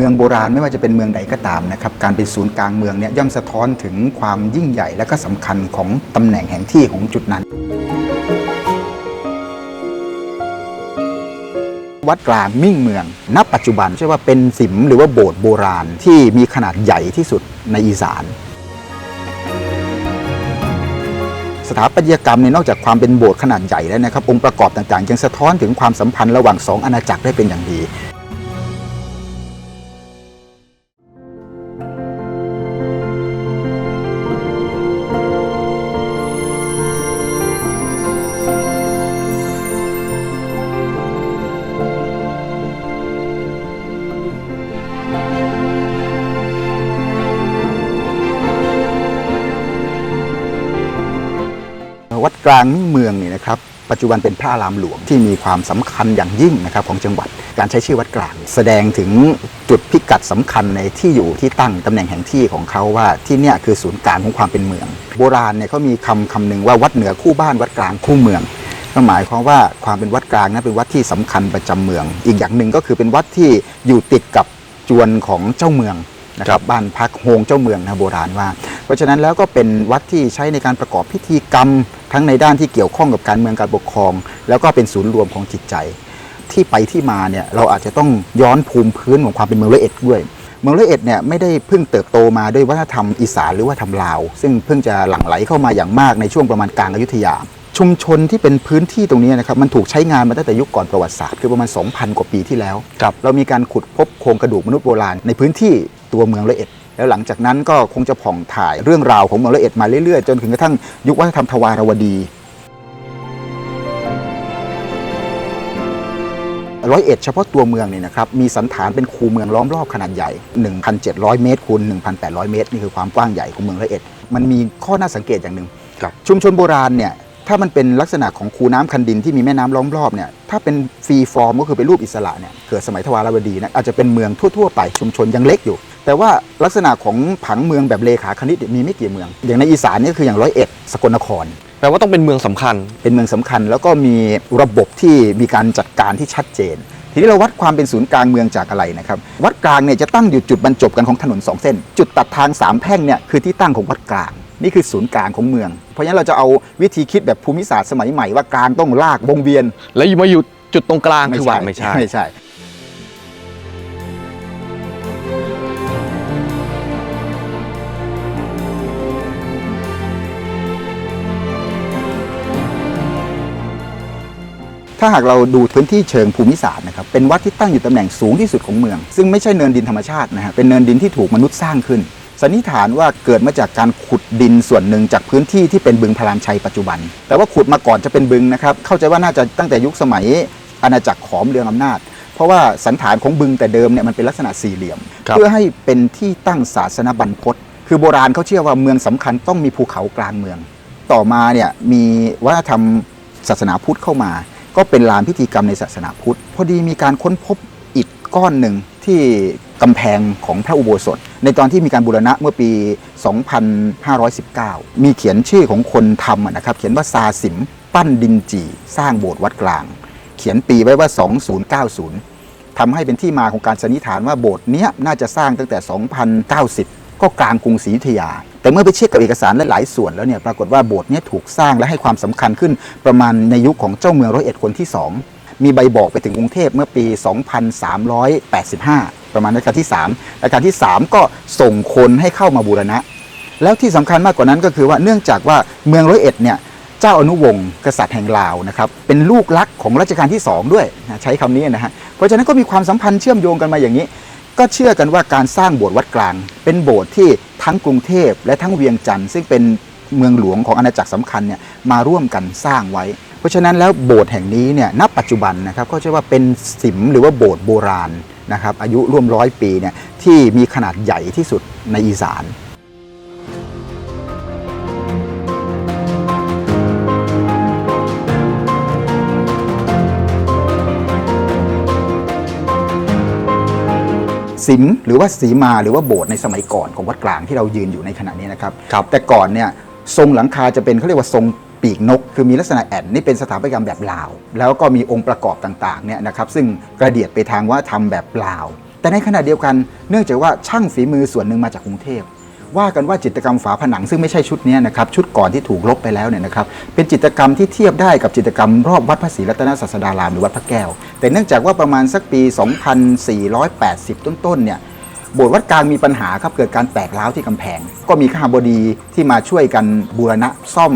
มืองโบราณไม่ว่าจะเป็นเมืองใดก็ตามนะครับการเป็นศูนย์กลางเมืองเนี่ยย่อมสะท้อนถึงความยิ่งใหญ่และก็สำคัญของตำแหน่งแห่งที่ของจุดนั้น วัดกลางมิ่งเมือง ณ ปัจจุบันใช่ว่าเป็นสิมหรือว่าโบสถ์โบราณที่มีขนาดใหญ่ที่สุดในอีสานสถาปัตยกรรมเนี่ยนอกจากความเป็นโบสถ์ขนาดใหญ่แล้วนะครับองค์ประกอบต่างๆยังสะท้อนถึงความสัมพันธ์ระหว่างสองอาณาจักรได้เป็นอย่างดี วัดกลางมิ่งเมืองนี่นะครับปัจจุบันเป็นพระอารามหลวงที่มีความสำคัญอย่างยิ่งนะครับของจังหวัดการใช้ชื่อวัดกลาง แสดงถึงจุดพิกัดสำคัญในที่อยู่ที่ตั้งตำแหน่งแห่งที่ของเขาว่าที่เนี่ยคือศูนย์กลางของความเป็นเมือง โบราณเนี่ยเขามีคำคำหนึ่งว่าวัดเหนือคู่บ้านวัดกลางคู่เมืองก็หมายความว่าความเป็นวัดกลางนั้นเป็นวัดที่สำคัญประจำเมือง อีกอย่างหนึ่งก็คือเป็นวัดที่อยู่ติดกับจวนของเจ้าเมืองนะครับบ้านพักโฮงเจ้าเมืองนะโบราณว่า ราะฉะนั้นแล้วก็เป็นวัดที่ใช้ในการประกอบพิธีกรรม ทั้งในด้านที่เกี่ยวข้องกับการเมืองการปกครอง แล้วก็เป็นศูนย์รวมของจิตใจ ที่ไปที่มาเนี่ยเราอาจจะต้องย้อนภูมิพื้นของความเป็นเมืองร้อยเอ็ดด้วย เมืองร้อยเอ็ดเนี่ยไม่ได้เพิ่งเติบโตมาด้วยวัฒนธรรมอีสานหรือว่าทำลาว ซึ่งเพิ่งจะหลั่งไหลเข้ามาอย่างมากในช่วงประมาณกลางอยุธยาชุมชนที่เป็นพื้นที่ตรงนี้นะครับมันถูกใช้งานมาตั้งแต่ยุคก่อนประวัติศาสตร์คือประมาณ 2,000 กว่าปีที่แล้วครับเรามีการขุดพบโครงกระดูกมนุษย์โบราณในพื้นที่ตัวเมืองร้อยเอ็ด แล้วหลังจากนั้นก็คงจะผ่องถ่ายเรื่องราวของเมืองร้อยเอ็ดมาเรื่อยๆ จนถึงกระทั่งยุควัฒนธรรมทวารวดีร้อยเอ็ดเฉพาะตัวเมืองเนี่ยนะครับมีสันฐานเป็นคูเมืองล้อมรอบขนาดใหญ่ 1,700 เมตรคูณ1,800 เมตร นี่คือความกว้างใหญ่ของเมืองร้อยเอ็ด มันมีข้อน่าสังเกตอย่างหนึ่งครับชุมชนโบราณเนี่ย ถ้ามันเป็นลักษณะของคูน้ำคันดินที่มีแม่น้ำล้อมรอบเนี่ยถ้าเป็นฟรีฟอร์มก็คือเป็นรูปอิสระเนี่ยเกิดสมัยทวารวดีนะอาจจะเป็นเมืองทั่วๆไปชุมชนยังเล็กอยู่ แต่ว่าลักษณะของผังเมืองแบบเลขาคณิตเนี่ยมีไม่กี่เมือง อย่างในอีสานเนี่ยคืออย่างร้อยเอ็ดสกลนครแปลว่าต้องเป็นเมืองสำคัญ เป็นเมืองสำคัญ แล้วก็มีระบบที่มีการจัดการที่ชัดเจน ทีนี้เราวัดความเป็นศูนย์กลางเมืองจากอะไรนะครับ วัดกลางเนี่ยจะตั้งอยู่จุดบรรจบกันของถนนสองเส้น จุดตัดทางสามแพร่งเนี่ยคือที่ตั้งของวัดกลาง นี่คือศูนย์กลางของเมือง เพราะฉะนั้นเราจะเอาวิธีคิดแบบภูมิศาสตร์สมัยใหม่ว่ากลางต้องลากวงเวียน แล้วอยู่มาอยู่จุดตรงกลางคือว่าไม่ใช่ไม่ใช่ ถ้าหากเราดูพื้นที่เชิงภูมิศาสตร์นะครับ เป็นวัดที่ตั้งอยู่ตำแหน่งสูงที่สุดของเมือง ซึ่งไม่ใช่เนินดินธรรมชาตินะฮะ เป็นเนินดินที่ถูกมนุษย์สร้างขึ้น สันนิษฐานว่าเกิดมาจากการขุดดินส่วนหนึ่งจากพื้นที่ที่เป็นบึงพลานชัยปัจจุบัน แต่ว่าขุดมาก่อนจะเป็นบึงนะครับ เข้าใจว่าน่าจะตั้งแต่ยุคสมัยอาณาจักรขอมเรืองอำนาจ เพราะว่าสันฐานของบึงแต่เดิมเนี่ยมันเป็นลักษณะสี่เหลี่ยมครับเพื่อให้เป็นที่ตั้งศาสนบรรพตคือโบราณเขาเชื่อว่าเมืองสำคัญต้องมีภูเขากลางเมือง ต่อมาเนี่ยมีวัฒนธรรมศาสนาพุทธเข้ามา ก็เป็นลานพิธีกรรมในศาสนาพุทธ พอดีมีการค้นพบอิฐก้อนหนึ่งที่กำแพงของพระอุโบสถ ในตอนที่มีการบูรณะเมื่อปี 2519 มีเขียนชื่อของคนทำนะครับ เขียนว่าซาสิมปั้นดินจี สร้างโบสถ์วัดกลาง เขียนปีไว้ว่า 2090ทำให้เป็นที่มาของการสันนิษฐานว่าโบสถ์เนี้ยน่าจะสร้างตั้งแต่ 2090 ก็กลางกรุงศรีอยุธยา แต่เมื่อไปเช็คกับเอกสารหลายๆส่วนแล้วเนี่ยปรากฏว่าโบสถ์เนี้ยถูกสร้างและให้ความสำคัญขึ้นประมาณในยุคของเจ้าเมืองร้อยเอ็ดคนที่ 2 มีใบบอกไปถึงกรุงเทพเมื่อปี 2385 ประมาณรัชกาลที่3รัชกาลที่ 3 ก็ส่งคนให้เข้ามาบูรณะ แล้วที่สำคัญมากกว่านั้นก็คือว่าเนื่องจากว่าเมืองร้อยเอ็ดเนี่ยเจ้าอนุวงศ์กษัตริย์แห่งลาวนะครับเป็นลูกรักของรัชกาลที่ 2 ด้วยใช้คำนี้นะฮะเพราะฉะนั้นก็มีความสัมพันธ์เชื่อมโยงกันมาอย่างนี้ ก็เชื่อกันว่าการสร้างโบสถ์วัดกลาง เป็นโบสถ์ที่ทั้งกรุงเทพและทั้งเวียงจันทร์ซึ่งเป็นเมืองหลวงของอาณาจักรสำคัญเนี่ยมาร่วมกันสร้างไว้ เพราะฉะนั้นแล้วโบสถ์แห่งนี้เนี่ยณปัจจุบันนะครับก็จะว่าเป็นสิมหรือว่าโบสถ์โบราณ นะครับอายุร่วมร้อยปีเนี่ยที่มีขนาดใหญ่ที่สุดในอีสานสิมหรือว่าสีมาหรือว่าโบสถ์ในสมัยก่อนของวัดกลางที่เรายืนอยู่ในขณะนี้นะครับครับแต่ก่อนเนี่ยทรงหลังคาจะเป็นเขาเรียกว่าทรง ปีกนก คือมีลักษณะแอนนี่เป็นสถาปัตยกรรมแบบลาว แล้วก็มีองค์ประกอบต่างๆเนี่ยนะครับซึ่งกระเดียดไปทางว่าทำแบบลาว แต่ในขณะเดียวกันเนื่องจากว่าช่างฝีมือส่วนหนึ่งมาจากกรุงเทพว่ากันว่าจิตรกรรมฝาผนังซึ่งไม่ใช่ชุดนี้นะครับชุดก่อนที่ถูกลบไปแล้วเนี่ยนะครับเป็นจิตรกรรมที่เทียบได้กับจิตรกรรมรอบวัดพระศรีรัตนศาสดารามหรือวัดพระแก้ว แต่เนื่องจากว่าประมาณสักปี 2480 ต้นๆเนี่ยโบสถ์วัดกลางมีปัญหาครับเกิดการแตกร้าวที่กำแพง ก็มีข้าบดีที่มาช่วยกันบูรณะซ่อม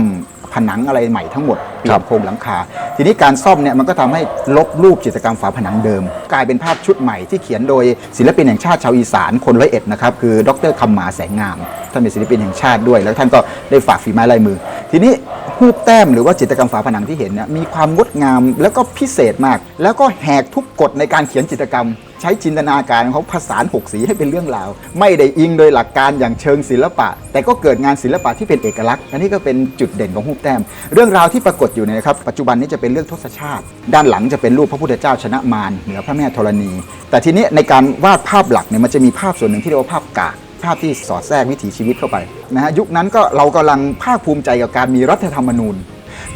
ผนังอะไรใหม่ทั้งหมดเปลี่ยนโครงหลังคา ทีนี้การซ่อมเนี่ยมันก็ทำให้ลบรูปจิตรกรรมฝาผนังเดิม กลายเป็นภาพชุดใหม่ที่เขียนโดยศิลปินแห่งชาติชาวอีสานคนร้อยเอ็ดนะครับคือดรคำมาแสงงามท่านเป็นศิลปินแห่งชาติด้วย แล้วท่านก็ได้ฝากฝีไม้ลายมือ ทีนี้รูปแต้มหรือว่าจิตรกรรมฝาผนังที่เห็นเนี่ยมีความงดงามแล้วก็พิเศษมาก แล้วก็แหกทุกกฎในการเขียนจิตรกรรม ใช้จินตนาการของเขาผสานหกสีให้เป็นเรื่องราว ไม่ได้อิงโดยหลักการอย่างเชิงศิลปะ แต่ก็เกิดงานศิลปะที่เป็นเอกลักษณ์อันนี้ก็เป็นจุดเด่นของรูปแต้ม เรื่องราวที่ปรากฏอยู่เนยนะครับปัจจุบันนี้จะเป็นเรื่องทศชาติ ด้านหลังจะเป็นรูปพระพุทธเจ้าชนะมารเหนือพระแม่ธรณี แต่ทีนี้ในการวาดภาพหลักเนี่ยมันจะมีภาพส่วนหนึ่งที่เรียกว่าภาพกากภาพที่สอดแทรกวิถีชีวิตเข้าไปนะฮะยุคนั้นก็เรากำลังภาคภูมิใจกับการมีรัฐธรรมนูญ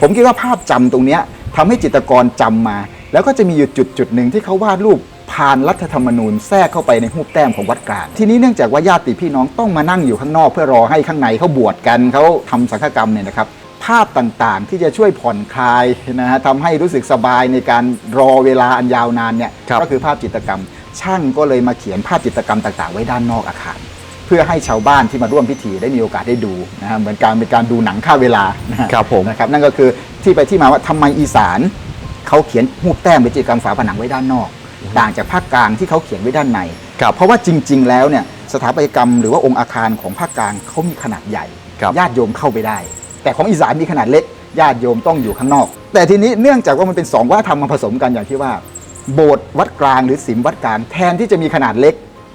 ผมคิดว่าภาพจำตรงนี้ยทำให้จิตรกรจำมา แล้วก็จะมีอยู่จุดจุดหนึ่งที่เขาวาดรูป ผ่านรัฐธรรมนูญแทรกเข้าไปในรูปแต้มของวัดกลางทีนี้เนื่องจากว่าญาติพี่น้องต้องมานั่งอยู่ข้างนอก เพื่อรอให้ข้างในเขาบวชกันเขาทำสังฆกรรมเนี่ยนะครับภาพต่างๆ ที่จะช่วยผ่อนคลายนะฮะทำให้รู้สึกสบายในการรอเวลาอันยาวนานเนี่ยครับก็คือภาพจิตรกรรม ช่างก็เลยมาเขียนภาพจิตรกรรมต่าง ๆ ไว้ด้านนอกอาคาร เพื่อให้ชาวบ้านที่มาร่วมพิธีได้มีโอกาสได้ดูนะฮะเหมือนการเป็นการดูหนังฆ่าเวลานะฮะครับผมนะครับนั่นก็คือที่ไปที่มาว่าทำไมอีสานเขาเขียนหูปแต้มเป็นจิตรกรรมฝาผนังไว้ด้านนอก ต่างจากภาคกลางที่เขาเขียนไว้ด้านในครับเพราะว่าจริง ๆ แล้วเนี่ยสถาปัตยกรรมหรือว่าองค์อาคารของภาคกลางเขามีขนาดใหญ่ครับญาติโยมเข้าไปได้ แต่ของอีสานมีขนาดเล็กญาติโยมต้องอยู่ข้างนอก แต่ทีนี้เนื่องจากว่ามันเป็นสองวัฒนธรรมมาผสมกันอย่างที่ว่า โบสถ์วัดกลางหรือสิมวัดกลางแทนที่จะมีขนาดเล็ก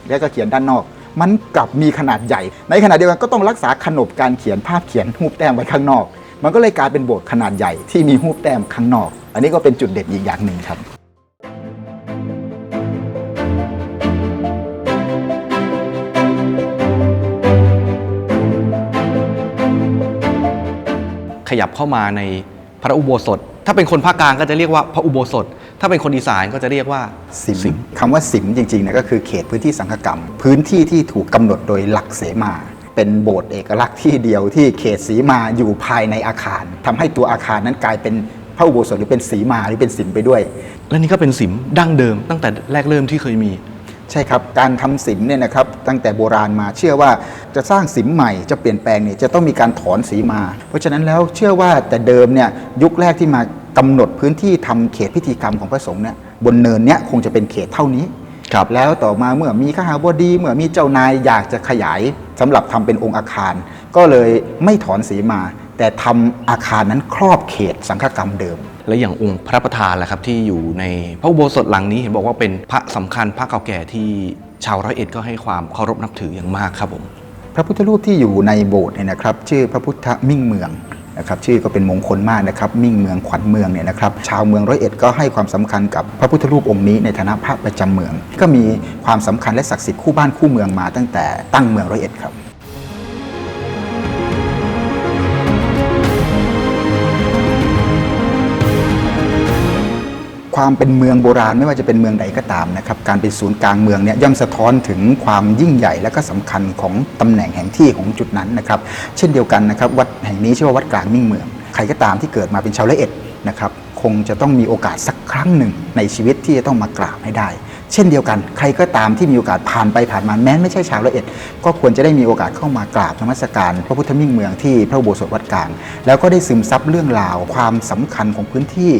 แล้วก็เขียนด้านนอก มันกลับมีขนาดใหญ่ ในขณะเดียวกันก็ต้องรักษาขนบการเขียนภาพเขียนรูปแต้มไว้ข้างนอก มันก็เลยกลายเป็นโบสถ์ขนาดใหญ่ที่มีรูปแต้มข้างนอก อันนี้ก็เป็นจุดเด่นอีกอย่างหนึ่งครับ ยับเข้ามาในพระอุโบสถ ถ้าเป็นคนภาคกลางก็จะเรียกว่าพระอุโบสถ ถ้าเป็นคนอีสานก็จะเรียกว่าสิมคำว่าสิมจริงๆเนี่ยก็คือเขตพื้นที่สังฆกรรม พื้นที่ที่ถูกกำหนดโดยหลักเสมา เป็นโบสถ์เอกลักษณ์ที่เดียวที่เขตสีมาอยู่ภายในอาคารทำให้ตัวอาคารนั้นกลายเป็นพระอุโบสถหรือเป็นสีมาหรือเป็นสิมไปด้วย และนี่ก็เป็นสิมดั้งเดิมตั้งแต่แรกเริ่มที่เคยมี ใช่ครับ การทำสิมเนี่ยนะครับตั้งแต่โบราณมาเชื่อว่าจะสร้างสิมใหม่จะเปลี่ยนแปลงเนี่ยจะต้องมีการถอนสีมา เพราะฉะนั้นแล้วเชื่อว่าแต่เดิมเนี่ยยุคแรกที่มากำหนดพื้นที่ทำเขตพิธีกรรมของพระสงฆ์เนี่ยบนเนินเนี่ยคงจะเป็นเขตเท่านี้ครับแล้วต่อมาเมื่อมีข้าหาบดีเมื่อมีเจ้านายอยากจะขยายสำหรับทำเป็นองค์อาคาร ก็เลยไม่ถอนสีมา แต่ทำอาคารนั้นครอบเขตสังฆกรรมเดิม และอย่างองค์พระประธานล่ะครับที่อยู่ในพระอุโบสถหลังนี้เห็นบอกว่าเป็นพระสำคัญพระเก่าแก่ที่ชาวร้อยเอ็ดก็ให้ความเคารพนับถืออย่างมากครับผมพระพุทธรูปที่อยู่ในโบสถ์เนี่ยนะครับ ชื่อพระพุทธมิ่งเมืองนะครับชื่อก็เป็นมงคลมากนะครับ มิ่งเมืองขวัญเมืองเนี่ยนะครับ ชาวเมืองร้อยเอ็ดก็ให้ความสำคัญกับพระพุทธรูปองค์นี้ในฐานะพระประจำเมือง ก็มีความสำคัญและศักดิ์สิทธิ์คู่บ้านคู่เมืองมาตั้งแต่ตั้งเมืองร้อยเอ็ดครับ ความเป็นเมืองโบราณไม่ว่าจะเป็นเมืองใดก็ตามนะครับการเป็นศูนย์กลางเมืองเนี่ยย่อมสะท้อนถึงความยิ่งใหญ่และก็สำคัญของตำแหน่งแห่งที่ของจุดนั้นนะครับเช่นเดียวกันนะครับวัดแห่งนี้ชื่อว่าวัดกลางมิ่งเมือง ใครก็ตามที่เกิดมาเป็นชาวละเอ็ดนะครับคงจะต้องมีโอกาสสักครั้งหนึ่งในชีวิตที่จะต้องมากราบให้ได้ เช่นเดียวกัน ใครก็ตามที่มีโอกาสผ่านไปผ่านมาแม้ไม่ใช่ชาวละเอ็ด ก็ควรจะได้มีโอกาสเข้ามากราบนมัสการ พระพุทธมิ่งเมืองที่พระโบสถวัดกลาง แล้วก็ได้ซึมซับเรื่องราวความสำคัญของพื้นที่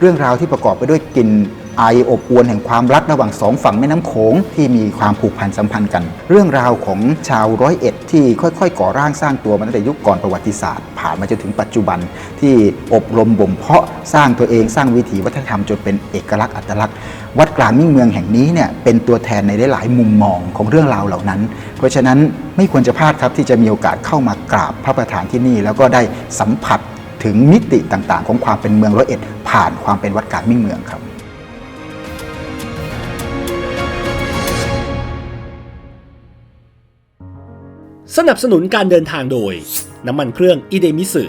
เรื่องราวที่ประกอบไปด้วยกลิ่นไออบอวลแห่งความรักระหว่างสองฝั่งแม่น้ำโขงที่มีความผูกพันสัมพันธ์กัน เรื่องราวของชาวร้อยเอ็ดที่ค่อยๆ ก่อร่างสร้างตัวมาตั้งแต่ยุคก่อนประวัติศาสตร์ ผ่านมาจนถึงปัจจุบันที่อบรมบ่มเพาะสร้างตัวเองสร้างวิถีวัฒนธรรมจนเป็นเอกลักษณ์อัตลักษณ์ วัดกลางมิ่งเมืองแห่งนี้เนี่ยเป็นตัวแทนในหลายๆมุมมองของเรื่องราวเหล่านั้น เพราะฉะนั้นไม่ควรจะพลาดครับที่จะมีโอกาสเข้ามากราบพระประธานที่นี่ แล้วก็ได้สัมผัส ถึงมิติต่างๆ ของความเป็นเมืองร้อยเอ็ด ผ่านความเป็นวัดกลางมิ่งเมืองครับสนับสนุนการเดินทางโดย น้ำมันเครื่องอิเดมิสึ